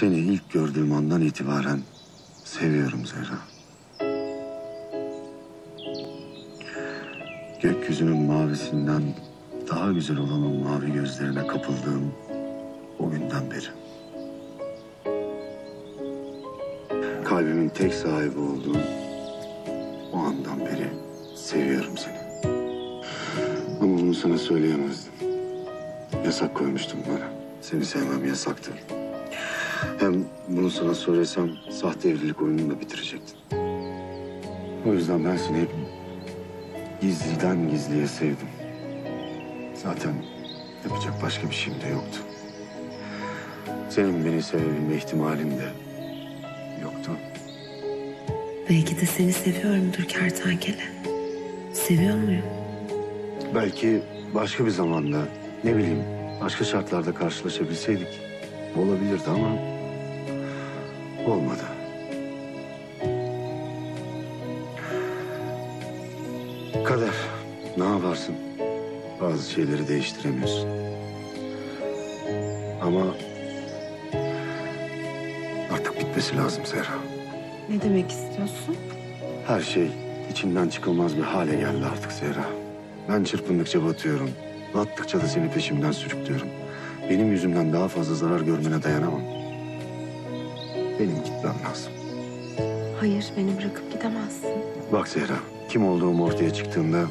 Seni ilk gördüğüm andan itibaren seviyorum Zehra. Gökyüzünün mavisinden daha güzel olan o mavi gözlerine kapıldığım o günden beri. Kalbimin tek sahibi olduğum o andan beri seviyorum seni. Ama bunu sana söyleyemezdim. Yasak koymuştum bana. Seni sevmem yasaktı. Hem bunu sana söylesem sahte evlilik oyununu da bitirecektin. O yüzden ben seni hep gizliden gizliye sevdim. Zaten yapacak başka bir şeyim de yoktu. Senin beni sevebilme ihtimalin de yoktu. Belki de seni seviyorumdur kertenkele. Seviyor muyum? Belki başka bir zamanda ne bileyim başka şartlarda karşılaşabilseydik olabilirdi ama olmadı. Kader ne yaparsın? Bazı şeyleri değiştiremiyorsun. Ama artık bitmesi lazım Zehra. Ne demek istiyorsun? Her şey içinden çıkılmaz bir hale geldi artık Zehra. Ben çırpındıkça batıyorum. Battıkça da seni peşimden sürüklüyorum. Benim yüzümden daha fazla zarar görmene dayanamam. Benim gitmem lazım. Hayır beni bırakıp gidemezsin. Bak Zehra, kim olduğum ortaya çıktığında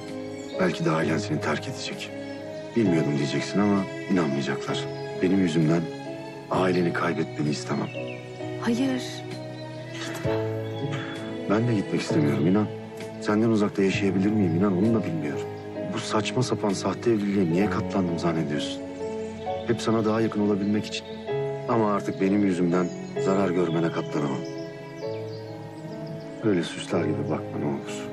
belki de ailen seni terk edecek. Bilmiyordum diyeceksin ama inanmayacaklar. Benim yüzümden aileni kaybetmeni istemem. Hayır. Ben de gitmek istemiyorum inan. Senden uzakta yaşayabilir miyim inan onu da bilmiyorum. Bu saçma sapan sahte evliliğe niye katlandım zannediyorsun? Hep sana daha yakın olabilmek için. Ama artık benim yüzümden zarar görmene katlanamam. Öyle süsler gibi bakma ne olur.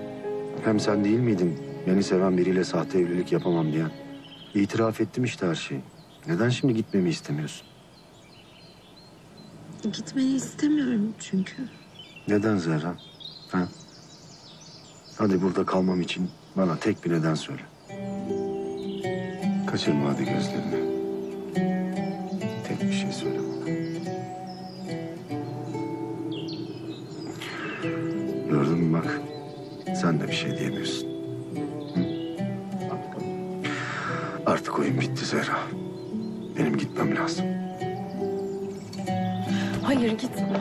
Hem sen değil miydin beni seven biriyle sahte evlilik yapamam diyen? İtiraf ettim işte her şeyi. Neden şimdi gitmemi istemiyorsun? Gitmeni istemiyorum çünkü. Neden Zehra? Ha? Hadi burada kalmam için bana tek bir neden söyle. Kaçırma hadi gözlerini. Gördün mü bak. Sen de bir şey diyemiyorsun. Artık oyun bitti Zehra. Benim gitmem lazım. Hayır gitme.